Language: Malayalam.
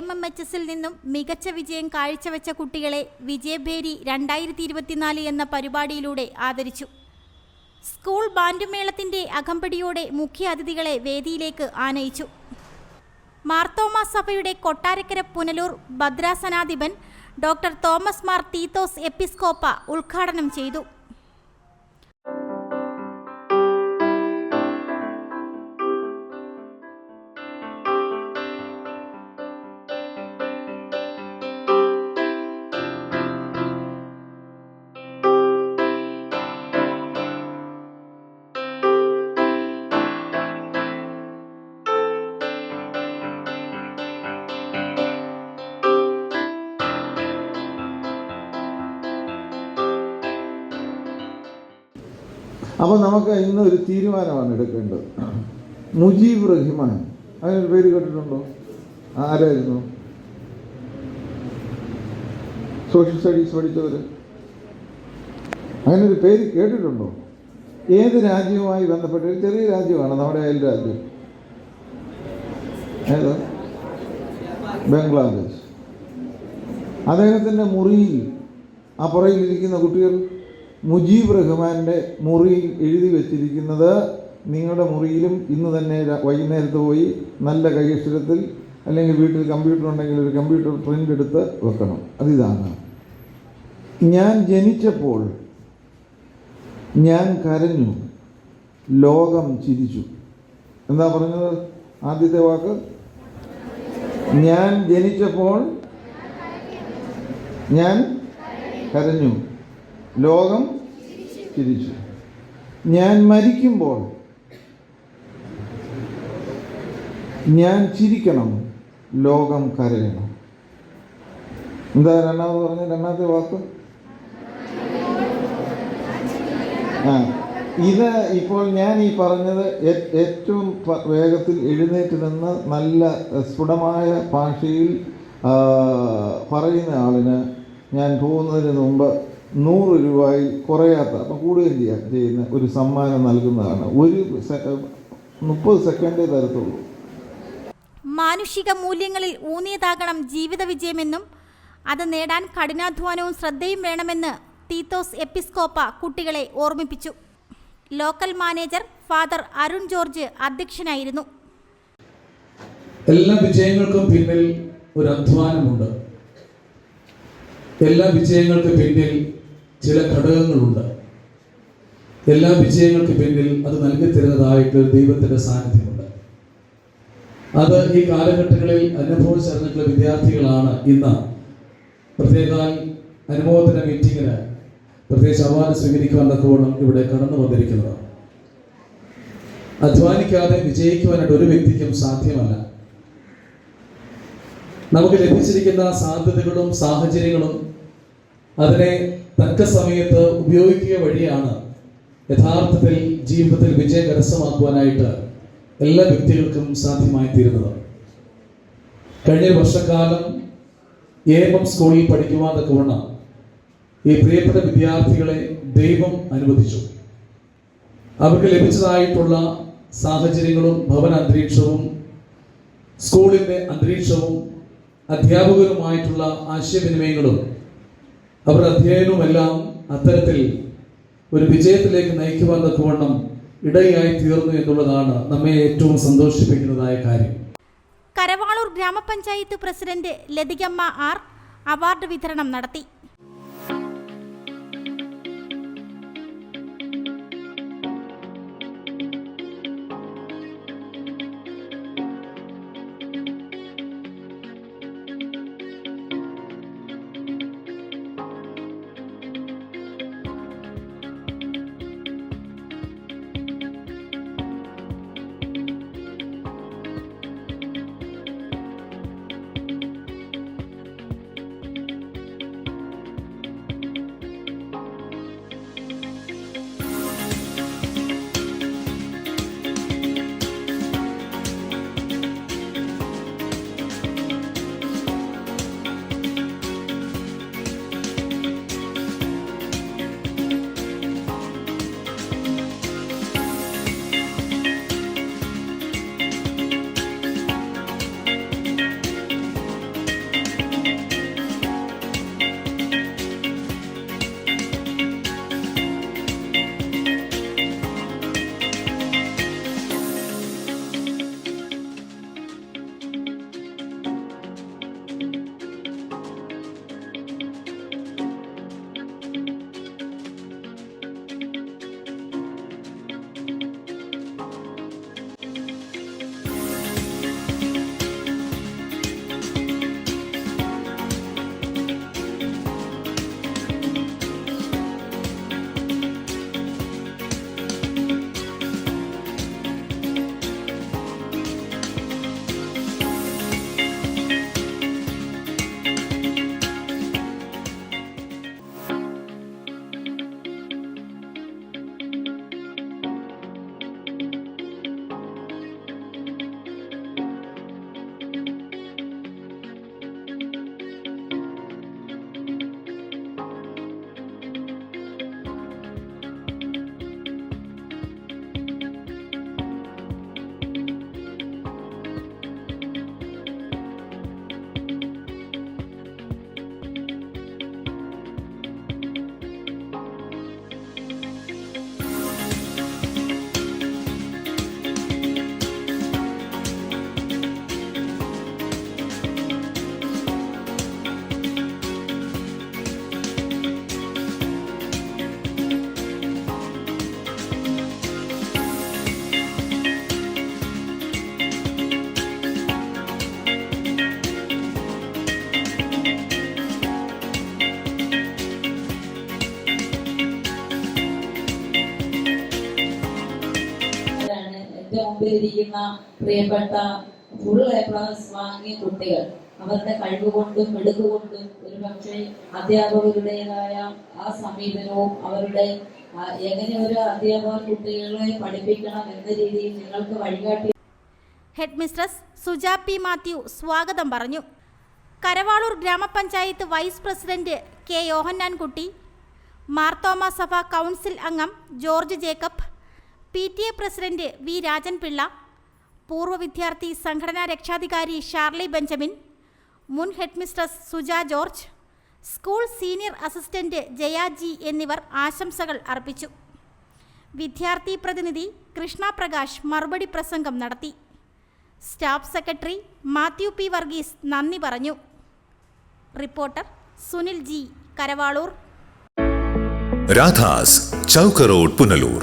എം എം എച്ച് എസിൽ നിന്നും മികച്ച വിജയം കാഴ്ചവെച്ച കുട്ടികളെ വിജയഭേരി രണ്ടായിരത്തി ഇരുപത്തിനാല് എന്ന പരിപാടിയിലൂടെ ആദരിച്ചു. സ്കൂൾ ബാൻഡുമേളത്തിന്റെ അകമ്പടിയോടെ മുഖ്യ അതിഥികളെ വേദിയിലേക്ക് ആനയിച്ചു. മാർത്തോമ സഭയുടെ കൊട്ടാരക്കര പുനലൂർ ഭദ്രാസനാധിപൻ ഡോക്ടർ തോമസ് മാർ തീത്തോസ് എപ്പിസ്കോപ്പ ഉദ്ഘാടനം ചെയ്തു. അപ്പോൾ നമുക്ക് ഇന്ന് ഒരു തീരുമാനമാണ് എടുക്കേണ്ടത്. മുജീബ് റഹിമാൻ. അതിനൊരു പേര് കേട്ടിട്ടുണ്ടോ? ആരായിരുന്നു? സോഷ്യൽ സ്റ്റഡീസ് പഠിച്ചവർ അങ്ങനൊരു പേര് കേട്ടിട്ടുണ്ടോ? ഏത് രാജ്യവുമായി ബന്ധപ്പെട്ട? ഒരു ചെറിയ രാജ്യമാണ് നമ്മുടെ അയൽ രാജ്യം. ഏത്? ബംഗ്ലാദേശ്. അദ്ദേഹത്തിന്റെ മുറിയിൽ ആ പുറയിലിരിക്കുന്ന കുട്ടികൾ മുജീബ് റഹ്മാന്റെ മുറിയിൽ എഴുതി വെച്ചിരിക്കുന്നത് നിങ്ങളുടെ മുറിയിലും ഇന്ന് തന്നെ വൈകുന്നേരത്ത് പോയി നല്ല കൈയക്ഷരത്തിൽ അല്ലെങ്കിൽ വീട്ടിൽ കമ്പ്യൂട്ടർ ഉണ്ടെങ്കിൽ ഒരു കമ്പ്യൂട്ടർ പ്രിന്റ് എടുത്ത് വെക്കണം. അതിതാണ്. ഞാൻ ജനിച്ചപ്പോൾ ഞാൻ കരഞ്ഞു. ലോകം ചിരിച്ചു. എന്താ പറഞ്ഞത്? ആദ്യത്തെ വാക്ക്? ഞാൻ ജനിച്ചപ്പോൾ ഞാൻ കരഞ്ഞു. ലോകം തിരിച്ചു. ഞാൻ മരിക്കുമ്പോൾ ഞാൻ ചിരിക്കണം. ലോകം കരയണം. എന്താ രണ്ടാമത് പറഞ്ഞ രണ്ടാമത്തെ വാക്ക്? ആ ഇത് ഇപ്പോൾ ഞാൻ ഈ പറഞ്ഞത് ഏറ്റവും വേഗത്തിൽ എഴുന്നേറ്റ് നിന്ന് നല്ല സ്ഫുടമായ ഭാഷയിൽ പറയുന്ന ആളിന് ഞാൻ പോകുന്നതിന് മുമ്പ് നൂറ് രൂപയിൽ കുറയാത്ത അപ്പം കൂടുകയും ചെയ്യാൻ ചെയ്യുന്ന ഒരു സമ്മാനം നൽകുന്നതാണ്. ഒരു മുപ്പത് സെക്കൻഡേ തരത്തുള്ളൂ. മാനുഷിക മൂല്യങ്ങളിൽ ഊന്നിയതാകണം ജീവിത വിജയമെന്നും അത് നേടാൻ കഠിനാധ്വാനവും ശ്രദ്ധയും വേണമെന്ന് തീത്തോസ് എപ്പിസ്കോപ്പ കുട്ടികളെ ഓർമ്മിപ്പിച്ചു. Local manager father Arun George അധ്യക്ഷനായിരുന്നു. എല്ലാ വിജയങ്ങൾക്കും പിന്നിൽ ഒരു അധ്വാനമുണ്ട്. എല്ലാ വിജയങ്ങൾക്കും പിന്നിൽ ചില ഘടകങ്ങളുണ്ട്. എല്ലാ വിജയങ്ങൾക്ക് പിന്നിൽ അത് നൽകി തരുന്നതായിട്ട് ദൈവത്തിന്റെ സാന്നിധ്യമുണ്ട്. അത് ഈ കാലഘട്ടങ്ങളിൽ അനുഭവിച്ചറിഞ്ഞിട്ടുള്ള വിദ്യാർത്ഥികളാണ് ഇന്ന്. പ്രത്യേക അനുഭവത്തിന് മീറ്റിങ്ങിന് പ്രത്യേകിച്ച് അവാർഡ് സ്വീകരിക്കുവാൻ തക്കവണ്ണം ഇവിടെ കടന്നു വന്നിരിക്കുന്നത്. അധ്വാനിക്കാതെ വിജയിക്കുവാനായിട്ട് ഒരു വ്യക്തിക്കും സാധ്യമല്ല. നമുക്ക് ലഭിച്ചിരിക്കുന്ന സാധ്യതകളും സാഹചര്യങ്ങളും അതിനെ തക്ക സമയത്ത് ഉപയോഗിക്കുക വഴിയാണ് യഥാർത്ഥത്തിൽ ജീവിതത്തിൽ വിജയം കരസ്ഥമാക്കുവാനായിട്ട് എല്ലാ വ്യക്തികൾക്കും സാധ്യമായി തീരുന്നത് കഴിഞ്ഞ വർഷക്കാലം ഏമം സ്കൂളിൽ പഠിക്കുവാൻ തക്കവണ്ണം ഈ പ്രിയപ്പെട്ട വിദ്യാർത്ഥികളെ ദൈവം അനുവദിച്ചു. അവർക്ക് ലഭിച്ചതായിട്ടുള്ള സാഹചര്യങ്ങളും ഭവന അന്തരീക്ഷവും സ്കൂളിന്റെ അന്തരീക്ഷവും അധ്യാപകരുമായിട്ടുള്ള ആശയവിനിമയങ്ങളും അവരുടെ അധ്യയനവുമെല്ലാം അത്തരത്തിൽ ഒരു വിജയത്തിലേക്ക് നയിക്കുവാൻ തക്കവണ്ണം ഇടയായി തീർന്നു എന്നുള്ളതാണ് നമ്മെ ഏറ്റവും സന്തോഷിപ്പിക്കുന്നതായ കാര്യം. കരവാളൂർ ഗ്രാമപഞ്ചായത്ത് പ്രസിഡന്റ് ലതികമ്മ ആർ അവാർഡ് വിതരണം നടത്തി. മുമ്പിലിരിക്കുന്ന പ്രിയപ്പെട്ട ഫുൾ എ പ്ലസ് വാങ്ങിയ കുട്ടികൾ. അവരുടെ കഴിവുകൊണ്ടും മിടുക്കുകൊണ്ടും ഒരു പക്ഷേ അധ്യാപകരുടേതായ ആ സമീപനവും അവരുടെ എങ്ങനെ ഒരു അധ്യാപകർ കുട്ടികളെ പഠിപ്പിക്കണം എന്ന രീതിയിൽ നിങ്ങൾക്ക് വഴികാട്ടി head mistress Suja P Mathew സ്വാഗതം പറഞ്ഞു. കരവാളൂർ ഗ്രാമപഞ്ചായത്ത് vice president K Yohannankutty Marthoma സഭ കൗൺസിൽ അംഗം George Jacob P T A president V Rajanpillai പൂർവ വിദ്യാർത്ഥി സംഘടനാ രക്ഷാധികാരി ഷാർലി ബെഞ്ചമിൻ മുൻ head mistress Suja George school senior assistant Jayaji എന്നിവർ ആശംസകൾ അർപ്പിച്ചു. വിദ്യാർത്ഥി പ്രതിനിധി കൃഷ്ണപ്രകാശ് മറുപടി പ്രസംഗം നടത്തി. Staff secretary Mathew P Varghese നന്ദി പറഞ്ഞു. Reporter Sunil G Karavaloor. Radhas ചൗക്കറോഡ് Punalur.